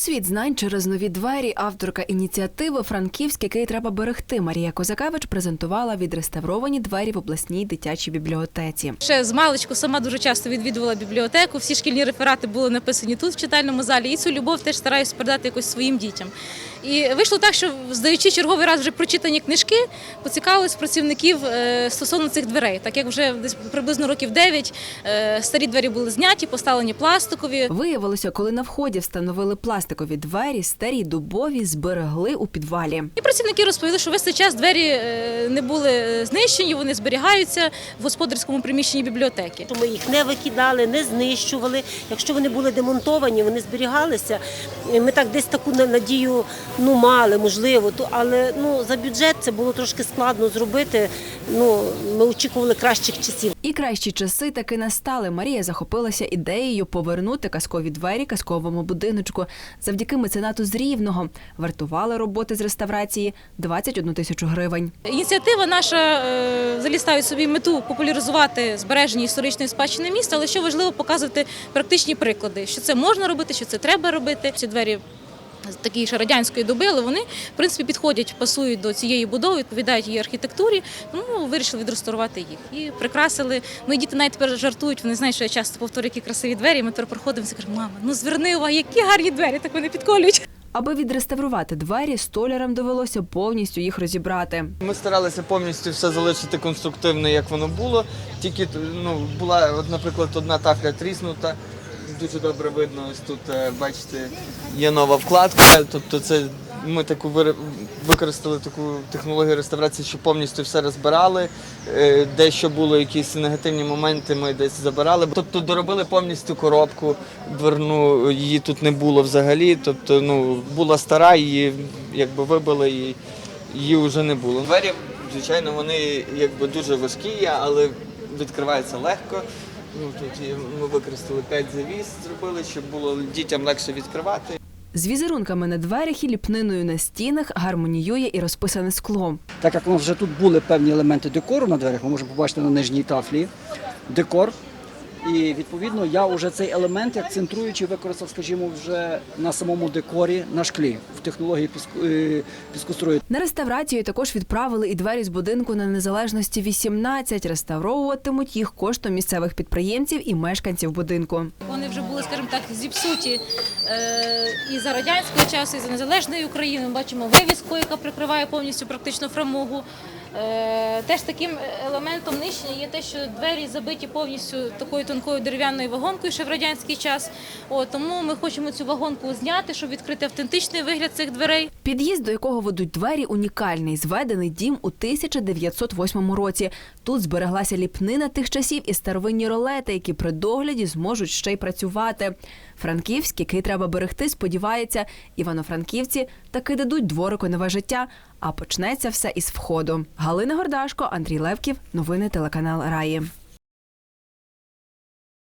світ знань через нові двері авторка ініціативи Франківськ, який треба берегти. Марія Козакевич презентувала відреставровані двері в обласній дитячій бібліотеці. Ще з маличку сама дуже часто відвідувала бібліотеку. Всі шкільні реферати були написані тут, в читальному залі. І цю любов теж стараюся передати якось своїм дітям. І вийшло так, що здаючи черговий раз вже прочитані книжки, поцікавились працівників е, стосовно цих дверей. Так як вже десь приблизно років 9 е, старі двері були зняті, поставлені пластикові. Виявилося, коли на вході встановили пластикові двері, старі дубові зберегли у підвалі. І працівники розповіли, що весь цей час двері е, не були знищені, вони зберігаються в господарському приміщенні бібліотеки. Ми їх не викидали, не знищували. Якщо вони були демонтовані, вони зберігалися. Ми так десь таку на- надію ну, мали, можливо. То- Але ну, за бюджет це було трошки складно зробити. Ну, ми очікували кращих часів. І кращі часи таки настали. Марія захопилася ідеєю повернути казкові двері казковому будиночку. Завдяки меценату з Рівного вартували роботи з реставрації 21 тисячу гривень. Ініціатива наша е, взагалі ставить собі мету популяризувати збереження історичної спадщини міста, але що важливо показувати практичні приклади, що це можна робити, що це треба робити. Ці двері такої ще радянської доби, але вони в принципі підходять, пасують до цієї будови, відповідають її архітектурі. Тому вирішили відреставрувати їх і прикрасили. Мої діти навіть тепер жартують. Вони знають, що я часто повторюю, які красиві двері. Ми тепер проходимо і кажемо, мама, ну зверни увагу, які гарні двері, так вони підколюють. Аби відреставрувати двері, столярам довелося повністю їх розібрати. Ми старалися повністю все залишити конструктивне, як воно було. Тільки ну, була, от, наприклад, одна тафля тріснута. Дуже добре видно, ось тут, е, бачите, є нова вкладка. Тобто це ми таку використали таку технологію реставрації, що повністю все розбирали. Е, Дещо було якісь негативні моменти, ми десь забирали. Тобто доробили повністю коробку дверну, її тут не було взагалі. Тобто, ну, була стара, її якби вибили і її вже не було. Двері, звичайно, вони якби дуже важкі, але відкриваються легко. Ну, тут ми використали 5 завіс, зробили, щоб було дітям легше відкривати. З візерунками на дверях і ліпниною на стінах гармоніює і розписане скло. Так як у нас вже тут були певні елементи декору на дверях, ми можемо побачити на нижній тафлі декор. І відповідно я вже цей елемент, як центруючий, використав, скажімо, вже на самому декорі на шклі в технології піску- е, піскострою. На реставрацію також відправили і двері з будинку на незалежності 18. Реставровуватимуть їх коштом місцевих підприємців і мешканців будинку. Вони вже були, скажімо так, зіпсуті е, і за радянського часу, і за незалежної України. Ми бачимо вивіску, яка прикриває повністю практично фрамугу. Е, теж таким елементом нищення є те, що двері забиті повністю такою тонкою дерев'яною вагонкою ще в радянський час. О, тому ми хочемо цю вагонку зняти, щоб відкрити автентичний вигляд цих дверей. Під'їзд, до якого ведуть двері, унікальний. Зведений дім у 1908 році. Тут збереглася ліпнина тих часів і старовинні ролети, які при догляді зможуть ще й працювати. Франківськ, який треба берегти, сподівається, івано-франківці таки дадуть дворику нове життя. А почнеться все із входу. Галина Гордашко, Андрій Левків. Новини телеканал Раї.